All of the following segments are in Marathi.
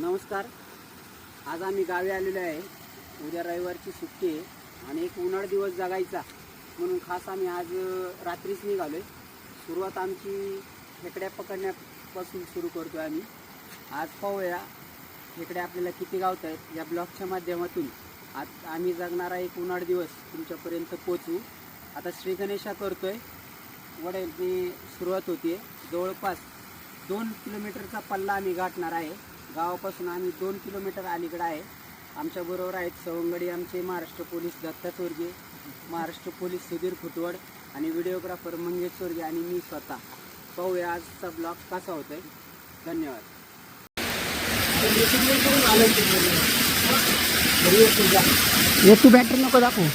नमस्कार. आज आम्ही गावी आलेलो आहे. उद्या रविवारची सुट्टी आहे आणि एक उन्हाळ दिवस जगायचा म्हणून खास आम्ही आज रात्रीच निघालो आहे सुरुवात आमची खेकड्या पकडण्यापासून सुरू करतो आम्ही. आज पाहूया खेकड्या आपल्याला किती गावत आहेत या ब्लॉगच्या माध्यमातून. आज आम्ही जगणारा एक उन्हाळ दिवस तुमच्यापर्यंत पोचू आता श्रीगणेशा करतोय. वड्याची सुरुवात होती जवळपास दोन किलोमीटरचा पल्ला आम्ही गाठणार आहे. गावापासून आम्ही दोन किलोमीटर अलीकडं आहे. आमच्याबरोबर आहेत सवंगडी आमचे महाराष्ट्र पोलीस दत्ता चोरगे महाराष्ट्र पोलीस सुधीर फुटवड आणि व्हिडिओग्राफर मंगेश चोरगे आणि मी स्वतः. पाहूया आजचा ब्लॉग कसा होतोय. धन्यवाद. तू बॅटरी नको दाखवू.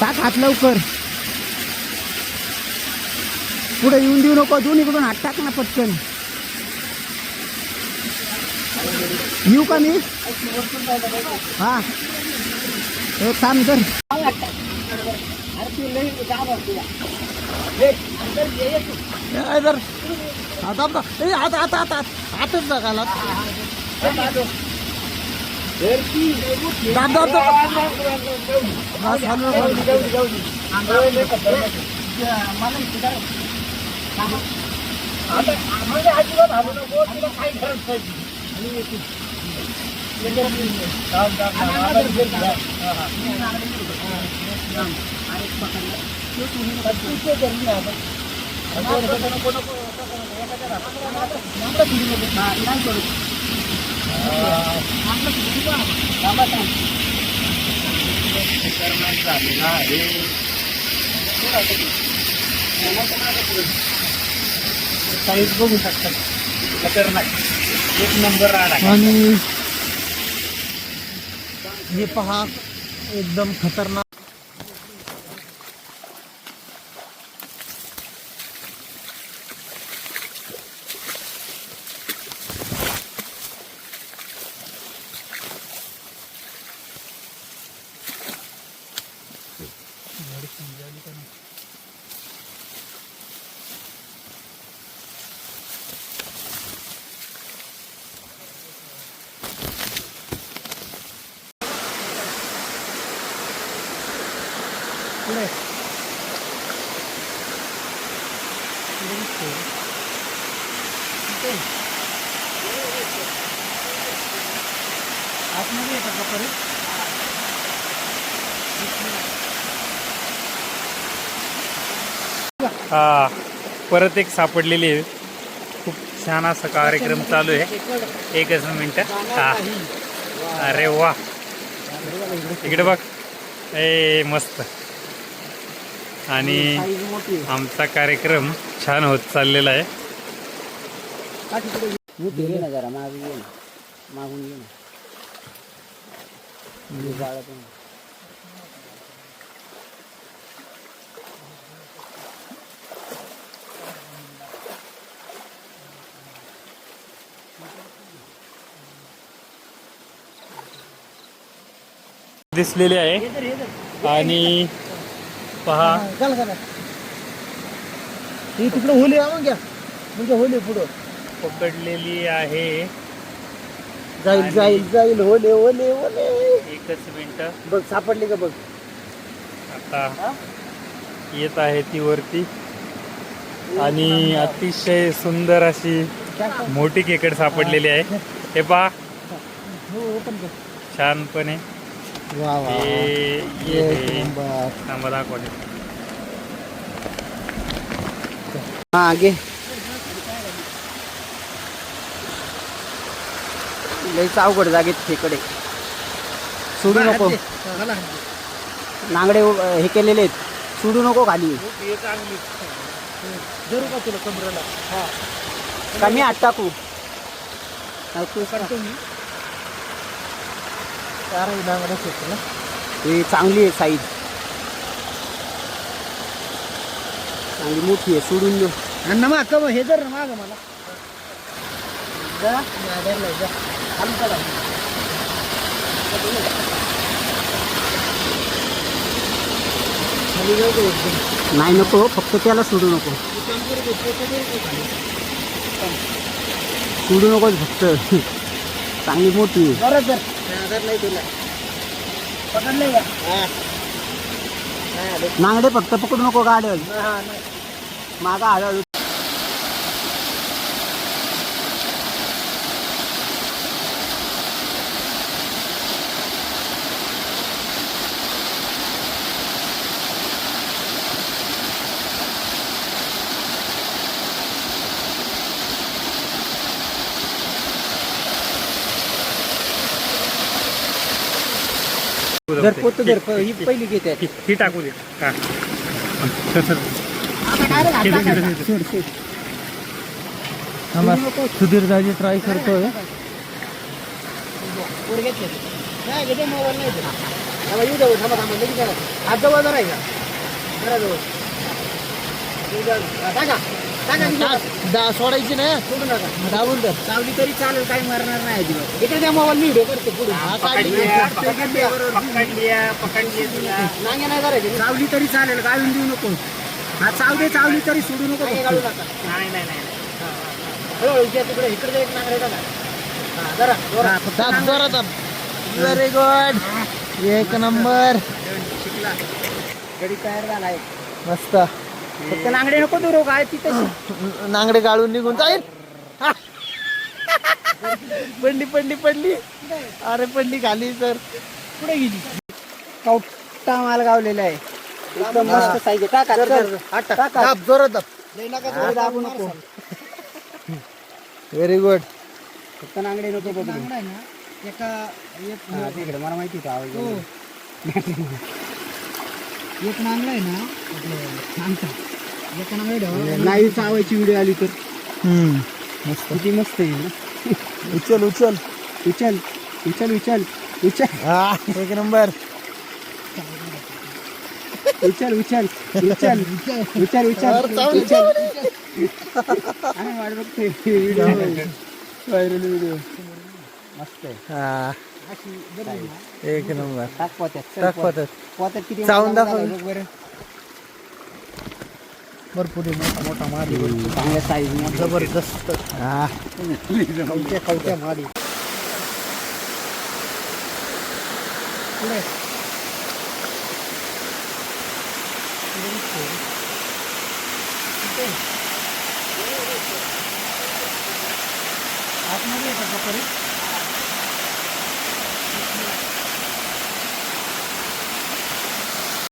टाक हात लवकर. पुढे येऊन देऊ नको दोन्हीकडून हात टाक ना पटकन. येऊ का मी? हा. हे थांब तर आता आता. आता आता आता. आता आताच जगाला दाब दाब दाब बस, हलवा, हलवा. साईज बघू शकता. खतरनाक. एक नंबर राड आहे. आणि हे पहा एकदम खतरनाक. पुढे. आतमध्ये येतात का परत? हा परत एक सापडलेली आहे. खूप छान असा कार्यक्रम चालू आहे. एकच मिनिट. हा. अरे वा. इकडे बघ. ए मस्त. आणि आमचा कार्यक्रम छान होत चाललेला आहे. ना जरा मागून दिसलेली आहे. आणि पहा. ही तिकडे होली मग घ्या. म्हणजे होली पुढं. पकडलेली आहे. जाईल आणि- जाईल जाईल. होले होले होले. एकच मिनिट. बघ सापडली का बघ? आता येत आहे ती वरती. आणि अतिशय सुंदर अशी मोठी केकड सापडलेली आहे. हे पहा. हो ओपन कर. छानपणे. वा वा ये- नंबर. हा घे लईच अवघड जागेत खेकडे. सोडू नको. नांगडे हे केलेले आहेत. सोडू नको खाली. जरू का तुला कमरेला? हा कमी आत टाकू टाकू. करतो मी. चार नांगडा शेत ना? ही चांगली आहे साईज. चांगली मोठी आहे सोडून देऊ. आणि ना माग हे जर ना माग मला. जा मी आधारला जा. खाली चला. खाली जाऊ दे एकदम नाही नको फक्त त्याला सोडू नको. सोडू नकोस फक्त. चांगली मोठी आहे. बरं तर आधार नाही तुला पकडले का हा. नाही आले नांगडे फक्त पकडू नको गाड्या नाही. मागा हळूहळू ही पहिली घेते. ही ही टाकू दे. हा. सुधीर दाजी ट्राय करतोय. पुढे घेतले. नाही घेते मोबाईल नाही देत. थांबा येऊ जाऊ थांबा थांबा लगेच करा. हात जवळ जरा आहे का? जरा जवळ. येऊ. हा, टाका. दा सोडायची ना? सोडू नका दाबून तर चावली तरी चालेल काही मरणार नाही अजिबात. इकडे त्या मोबाईल मी व्हिडिओ करते पुढे. नांगे नाही करायचे. चावली तरी चालेल गाळून देऊ नको. हा चावली चावली तरी सोडू नको गाळू नका. नाही नाही नाही. हळूहळू घ्या तिकडे. इकडे एक नांगडे टाका हा जरा जोरात. व्हेरी गुड एक नंबर. गडी तयार झाला आहे मस्त. फक्त नांगडे नको दुरो काय तिथे. नांगडे गाळून निघून जाईल. पडली पडली पडली. अरे पडली खाली तर. पुढे गेली. कवटा माल गावलेला आहे. एकदम मस्त साईज आहे. टाका टाका टाका. दाब जोरात दाब. हा, दाबू नको. व्हेरी गुड फक्त नांगडे नको बघू एका हा, मला माहिती होतं आवाज हो. एक नांगडा आहे ना आपलं आमचा एक नांगडा ठेवा लाईव्ह चावायची व्हिडिओ आली तर. मस्त. किती मस्त ना. उचल उचल. उचल उचल उचल उचल. हा एक नंबर. उचल उचल उचल उचल उचल उचल. आणि वाट बघते. व्हिडिओ व्हायरल व्हिडिओ मस्त आहे. अशी बरी आहे ना. एक नंबर टाक पोत्यात चल टाक पोत्यात. पोत्यात. पोत्यात किती चावून मोठा दाखव. झाला बघ बरं भरपूर आहे, मोठा मोठा माल आहे भरपूर. चांगल्या साईज जबरदस्त खवट्या खवट्या माल आहे. पुढे. पुढे दिसतोय. इथे. आतमध्ये आहे का?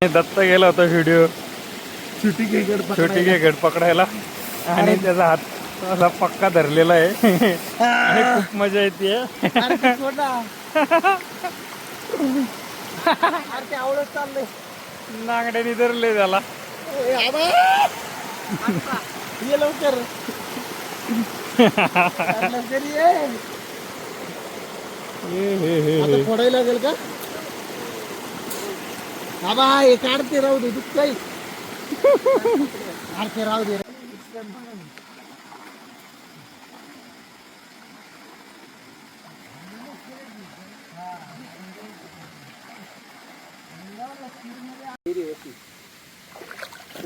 दत्त गेला होता व्हिडिओ छोटी खेकड पकडायला. आणि त्याचा हात असा पक्का धरलेला आहे. आणि खूप मजा येते. नांगड्याने धरले त्याला. लवकर. लवकर ये. आता फोडायला लागेल का? बाबा हे काढते राहू दे दुःख काही काढते राहू दे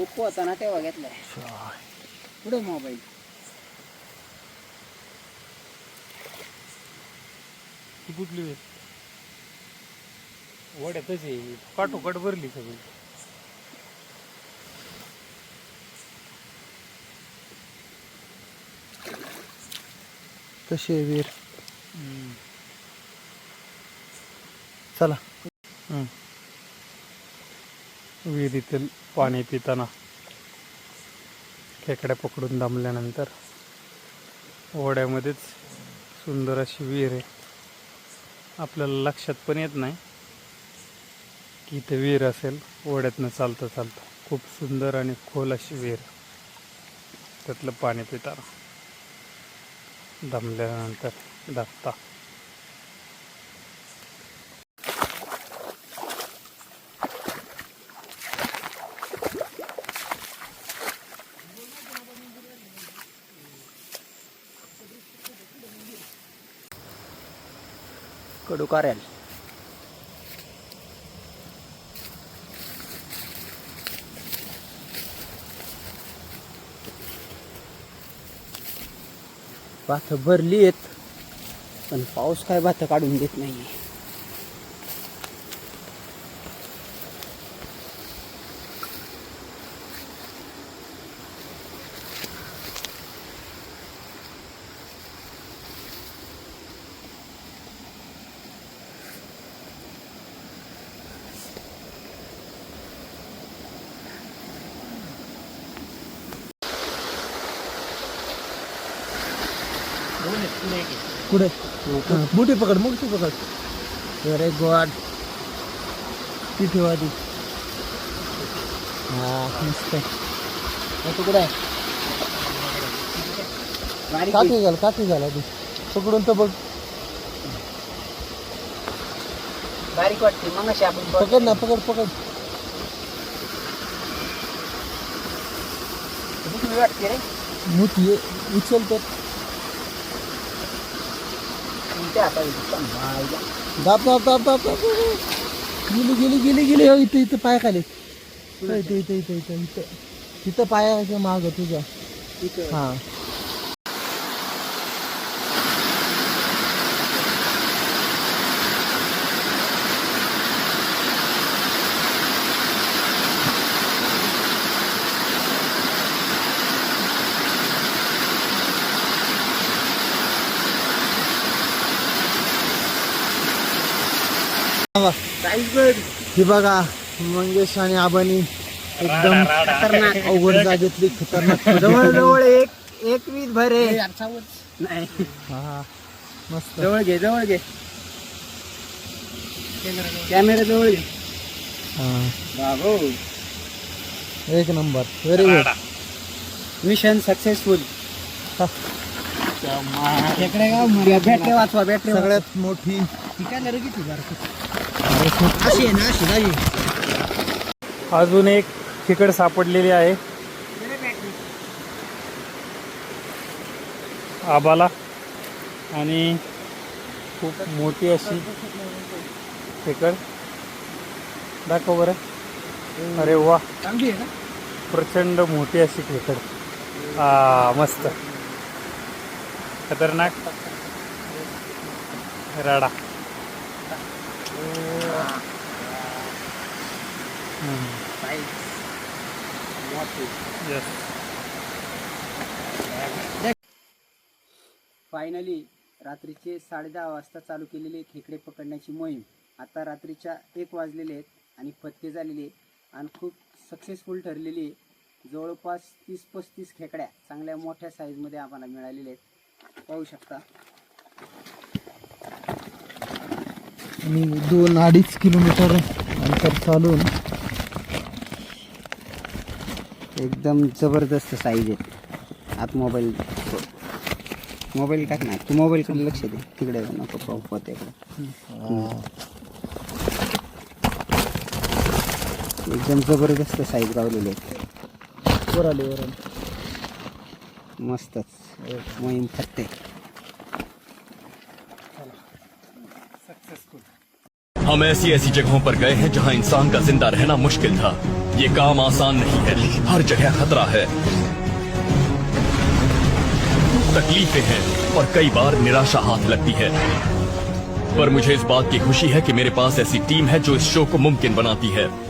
ओप्पो होता ना तेव्हा घेतलाय. पुढे मोबाईल? कुठली? वड्यातच आहे काटोकाट भरली सगळी. कशी आहे वीर? चला. विहिरीतील पाणी पिताना खेकड्या पकडून दमल्यानंतर ओढ्यामध्येच सुंदर अशी विहीर आहे. आपल्याला लक्षात पण येत नाही. की इथं विहीर असेल ओढ्यातनं चालतं चालतं. खूप सुंदर आणि खोल अशी विहीर. त्यातलं पाणी पिताना. दमल्यानंतर दाखता कडू कार्याल भातं भरली आहेत पण पाऊस काय भातं काढून देत नाही कुठे? मोठी पकड मोठी पकड. अरे गॉड. ती ठेवा ती हा मस्त. आता कुठे आहे? काठी झालं काठी झाला ती पकडून तर बघ. बारीक वाटते मग अशी आपण पकड ना पकड पकड. भीती वाटते रे. मोठी उचल तर. तुमच्या. दाब दाब दाब दाब दाब गेली गेली गेली गेली. हो इथं इथं पाय खाली. इथं इथं इथं इथं इथं. इथं तिथं पायाच्या माग तुझ्या इथं. हा. ही बघा मंगेश आणि आबानी एकदम खतरनाक अवघड जागेतली खतरनाक जवळ जवळ एक एक वीस भर आहे. नाही. हा मस्त. जवळ घे जवळ घे. कॅमेरा जवळ घे. हा. बाबो. एक number. Very good mission successful battery वाचवा बॅटरी सगळ्यात मोठी अशी आहे ना अशी नाही अजून एक खेकड सापडलेली आहे. आबाला. आणि खूप मोठी अशी खेकड. दाखव बरं. अरे वा. प्रचंड मोठी अशी खेकड. हा मस्त. खतरनाक. राडा. फायनली रात्रीचे साडेदहा वाजता चालू केलेली खेकडे पकडण्याची मोहीम आता रात्रीच्या एक वाजलेले आहेत आणि फत्ते झालेले आहेत आणि खूप सक्सेसफुल ठरलेली आहे. जवळपास तीस पस्तीस खेकड्या चांगल्या मोठ्या साईजमध्ये आम्हाला मिळालेल्या आहेत. पाहू शकता. मी दोन अडीच किलोमीटर अंतर चालून एकदम ज़बरदस्त साईज आहेत आत मोबाईल मोबाईल टाक ना. तू मोबाईलकडे लक्ष दे. तिकडे नको पाहू पत्याकडे. एकदम ज़बरदस्त साईज गावलेले आहेत. वर आले वर आले मस्तच. मोहीम फत्ते हम ऐसी ऐसी जगहों पर गए हैं जहाँ इंसान का ज़िंदा रहना मुश्किल था। ये काम आसान नहीं है। हर जगह खतरा है। तकलीफें हैं और कई बार निराशा हाथ लगती है। पर मुझे इस बात की खुशी है कि मेरे पास ऐसी टीम है जो इस शो को मुमकिन बनाती है।